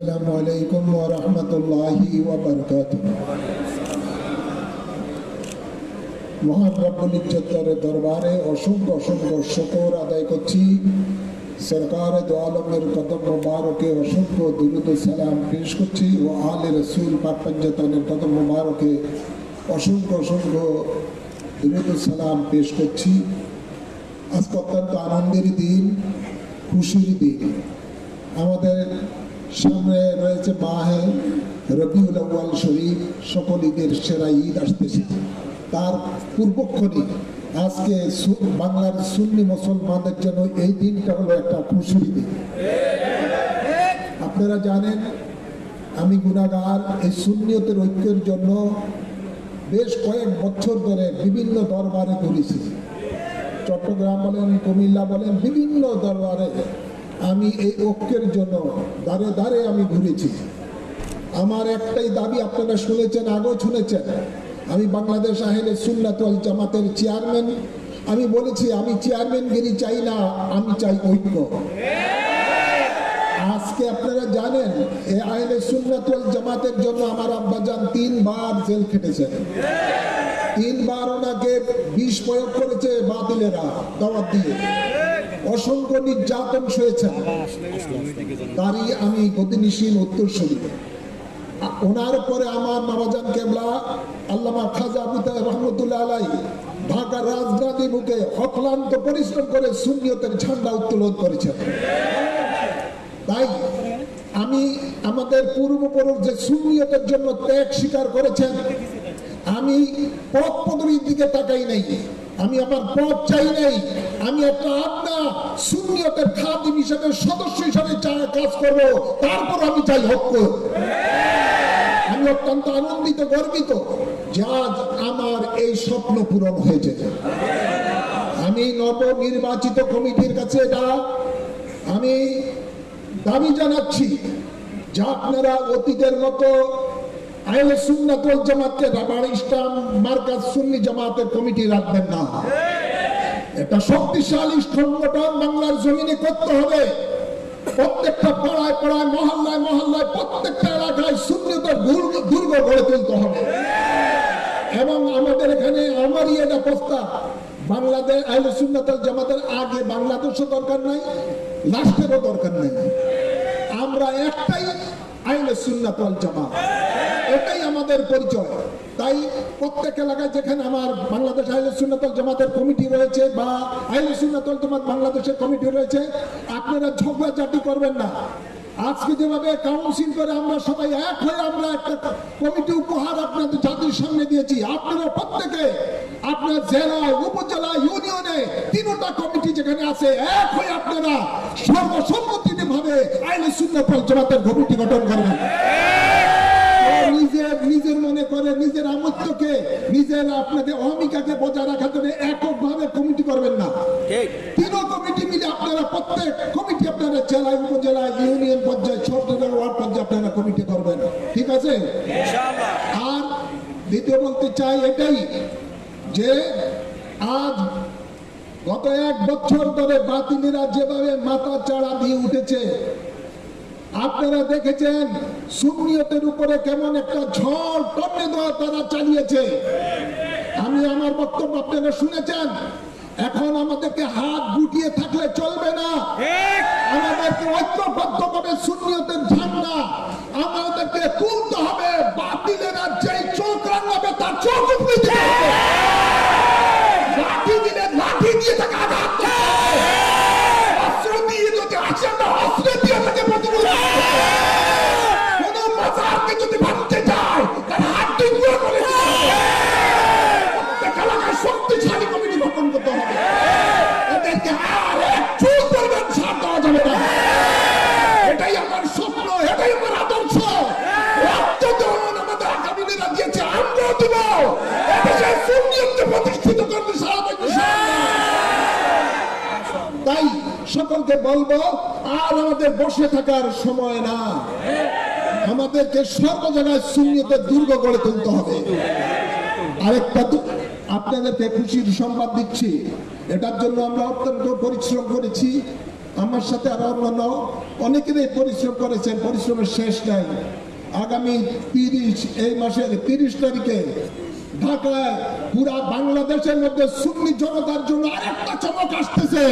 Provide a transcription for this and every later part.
আসসালামু আলাইকুম ওয়া রাহমাতুল্লাহি ওয়া মহান রব্বুল ইজ্জতের দরবারে অসংখ্য অসংখ্য শুকর আদায় করছি। সরকার দোয়ালমের কদম মুবারকে অসংখ্য দুরুদ সালাম পেশ করছি ও আলে রসুল পাক পঞ্জতনের কদম মুবারকে অসংখ্য অসংখ্য দুরুদ সালাম পেশ করছি। আজকে অত্যন্ত আনন্দের দিন, খুশির দিন। আমাদের সামনে রয়েছে মাহে রবিউল আউয়াল শরীফ, সকল ঈদের সেরা ঈদ আসতেছে। তার পূর্বক্ষণে আজকে বাংলার সুন্নি মুসলমানদের জন্য এই দিনটা হলো একটা খুশির দিন। আপনারা জানেন, আমি গুণাগার, এই সুন্নিয়তের ঐক্যের জন্য বেশ কয়েক বছর ধরে বিভিন্ন দরবারে ঘুরেছি। চট্টগ্রাম বলেন, কুমিল্লা বলেন, বিভিন্ন দরবারে আমি এই ঐক্যের জন্য দাঁড়ে দাঁড়ে আমি ঘুরেছি। আমার একটাই দাবি, আপনারা শুনেছেন, আগেও শুনেছেন, আমি বাংলাদেশ আহেলে সুন্নাতল জামাতের চেয়ারম্যান। আমি বলেছি, আমি চেয়ারম্যান চেয়ারম্যানগিরি চাই না, আমি চাই ঐক্য। আজকে আপনারা জানেন এ আইনে সুন্নাতুল জামাতের জন্য আমার আব্বাজান তিনবার জেল খেটেছেন তিনবার ওনাকে বিষ প্রয়োগ করেছে বাতিলেরা দাওয়াত দিয়ে। অসংখ্য নির্যাতন সয়েছেন তারই আমি গতিনিশীল উত্তরসূরি। ওনার পরে আমার বাবাজান কেবলা, আল্লামা খাজা আবুতা রহমতুল্লাহ আলাই ঢাকার রাজধানী বুকে অক্লান্ত পরিশ্রম করে সুন্নিয়তের ঝান্ডা উত্তোলন করেছেন। তাই আমি আমাদের পূর্বপুরুষ যে সুন্নিয়তের জন্য ত্যাগ স্বীকার করেছেন, আমি পথ পদবীর দিকে তাকাই নাই। আমি আমার পথ চাই নাই। আমি একটা আপনা সুন্নিয়তের খাদিম হিসাবে, সদস্য হিসাবে কাজ করব, তারপর আমি চাই হক আমি অত্যন্ত আনন্দিত, গর্বিত আমার এই স্বপ্ন পূরণ হয়েছে আমি নবনির্বাচিত কমিটির কাছে এটা আমি দাবি জানাচ্ছি যে আপনারা অতীতের মতো আইলে সুন্নাতুল জামাতকে রাবার ইসলাম মার্কাজ সুন্নি জামাতের কমিটি রাখবেন না। এটা শক্তিশালী সংগঠন বাংলার জমিনে করতে হবে। প্রত্যেকটা পাড়ায় পাড়ায়, মহল্লায় মহল্লায়, প্রত্যেকটা এলাকায় দুর্গ দুর্গ গড়ে তুলতে হবে। এবং আমাদের এখানে আমারই এটা প্রস্তাব, বাংলাদেশ আহলে সুন্নাতুল জামাতের আগে বাংলাদেশও দরকার নাই লাস্টেরও দরকার নাই। আমরা একটাই আইলে সুন্নাতুল জামাত। এটাই আমাদের পরিচয়। তাই প্রত্যেক এলাকায় যেখানে আমার বাংলাদেশ আইলে সুন্নাতুল জামাতের কমিটি রয়েছে বা আইলে সুন্নাতুল জামাত বাংলাদেশের কমিটি রয়েছে, আপনারা ঝগড়াঝাটি করবেন না। আজকে যেভাবে কাউন্সিল করে আমরা সবাই এক হয়ে আমরা একটা কমিটি উপহার আপনাদের জাতির সামনে দিয়েছি। আপনারা প্রত্যেকে আপনার জেলায় উপজেলা ইউনিয়নে তিনটা কমিটি যেখানে আছে, এক হয়ে আপনারা সর্বসম্মতিতে ভাবে আইনে সুন্নাত জামাতের কমিটি গঠন করবেন ও নিজের নিজের মনে করে নিজের আমত্বকে নিজের আপনাদের বজায় রাখার জন্য এককভাবে কমিটি করবেন না। কমিটি মিলে আপনারা প্রত্যেক কমিটি আপনারা জেলায় উপজেলায় ইউনিয়ন পর্যায়ে সব জায়গায় ওয়ার্ড পর্যায়ে আপনারা কমিটি করবেন। ঠিক আছে? আর দ্বিতীয় বলতে চাই এটাই যে আজ গত এক বছর ধরে বাতিলেরা যেভাবে মাথা চাড়া দিয়ে উঠেছে আপনারা দেখেছেন সুন্নিয়তের উপরে কেমন একটা ঝড় দেওয়া তারা চালিয়েছে। আমি আমার বক্তব্য আপনারা শুনেছেন। এখন আমাদেরকে হাত গুটিয়ে থাকলে চলবে না। আমাদেরকে ঐক্যবদ্ধ করে সুন্নিয়তের ঝান্ডা আমাদেরকে তুলতে সকলকে বলব, আর আমাদের বসে থাকার সময় না। আমাদেরকে সর্ব জায়গায় সুন্নিয়তের দুর্গ গড়ে তুলতে হবে। আরেকটা আপনাদেরকে খুশির সংবাদ দিচ্ছি। এটার জন্য আমরা অত্যন্ত পরিশ্রম করেছি। আমার সাথে আরও অন্যান্য অনেকেরই পরিশ্রম করেছেন, পরিশ্রমের শেষ নাই। আগামী তিরিশ, এই মাসের তিরিশ তারিখে ঢাকায় পুরা বাংলাদেশের মধ্যে সুন্নি জনতার জন্য আরেকটা চমক আসতেছে।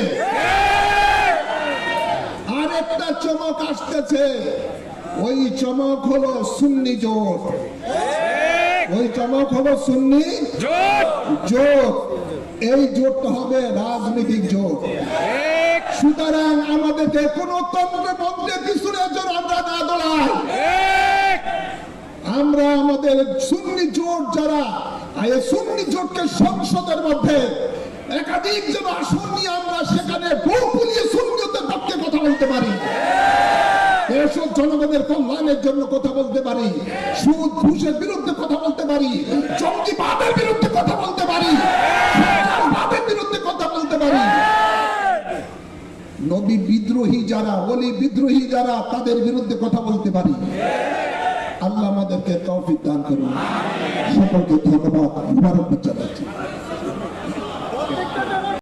আরেকটা চমক আসতেছে। ওই চমক হলো সুন্নি জোট। ওই চমক হলো সুন্নি জোট। এই জোটটা হবে রাজনৈতিক জোট। সুতরাং আমাদেরকে কোন তন্ত্র মন্ত্রে পিছনে আমরা না দৌড়াই আমরা আমাদের সুন্নি জোট যারা এই সুন্নি জোটকে সংসদের মধ্যে একাধিক জন আসন নিয়ে আমরা সেখানে কথা বলতে পারি। এসব জনগণের কল্যাণের জন্য কথা বলতে পারি। সুদ, ঘুষের বিরুদ্ধে কথা বলতে পারি। জঙ্গিবাদের বিরুদ্ধে কথা বলতে পারি। বিরুদ্ধে কথা বলতে পারি। নবী বিদ্রোহী যারা অলি বিদ্রোহী যারা, তাদের বিরুদ্ধে কথা বলতে পারি। আল্লাহ আমাদেরকে তৌফিক দান করুন। সকলকে ধন্যবাদ।